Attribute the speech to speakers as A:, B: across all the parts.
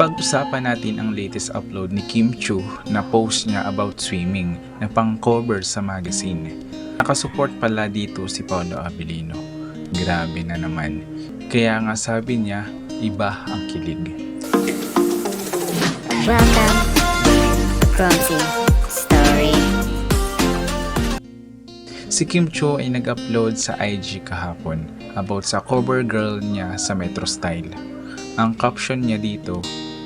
A: Pag-usapan natin ang latest upload ni Kim Chu na post niya about swimming na pang-cover sa magazine. Nakasupport pala dito si Paolo Abilino. Grabe na naman. Kaya nga sabi niya, iba ang kilig.
B: Welcome to Clumsy Story.
A: Si Kim Cho ay nag-upload sa IG kahapon about sa cover girl niya sa Metro Style. Ang caption niya dito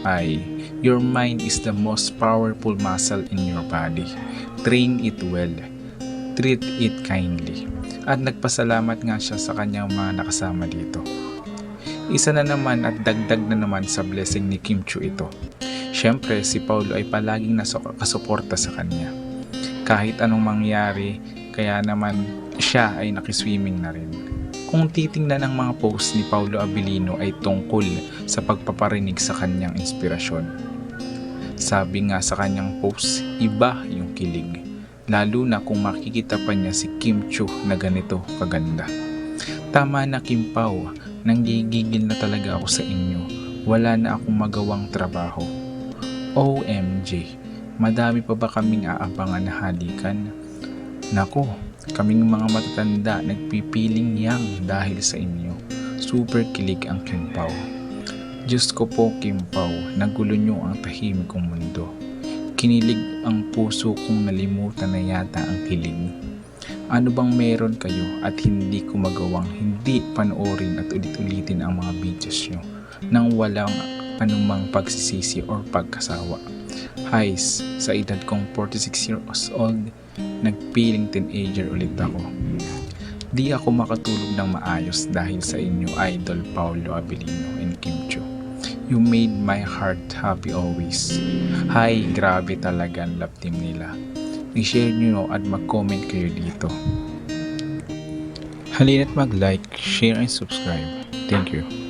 A: ay, Your mind is the most powerful muscle in your body. Train it well. Treat it kindly. At nagpasalamat nga siya sa kanyang mga nakasama dito. Isa na naman at dagdag na naman sa blessing ni Kim Chu ito. Siyempre, si Paulo ay palaging nakasuporta sa kanya. Kahit anong mangyari, kaya naman siya ay nakiswimming na rin. Kung titingnan ng mga post ni Paulo Abilino ay tungkol sa pagpaparinig sa kanyang inspirasyon. Sabi nga sa kanyang post, iba yung kilig. Lalo na kung makikita pa niya si Kim Chu na ganito kaganda. Tama na Kim Pao, nanggigigil na talaga ako sa inyo. Wala na akong magawang trabaho. OMG, madami pa ba kaming aabangan na halikan? Nako, kaming mga matatanda nagpipiling yang dahil sa inyo. Super kilig ang Kimpaw. Diyos ko po Kimpaw, nagulo niyo ang tahimik kong mundo. Kinilig ang puso kong nalimutan na yata ang kilig. Ano bang meron kayo at hindi ko magawang hindi panoorin at ulit-ulitin ang mga videos nyo nang walang anumang pagsisisi or pagkasawa. Highs, sa edad kong 46 years old, nagpiling teenager ulit ako. Di ako makatulog ng maayos dahil sa inyo idol Paolo Abilino and Kim Chu. You made my heart happy always. Hi, grabe talaga ang love team nila. I-share nyo at mag-comment kayo dito. Halina't mag-like, share and subscribe. Thank you.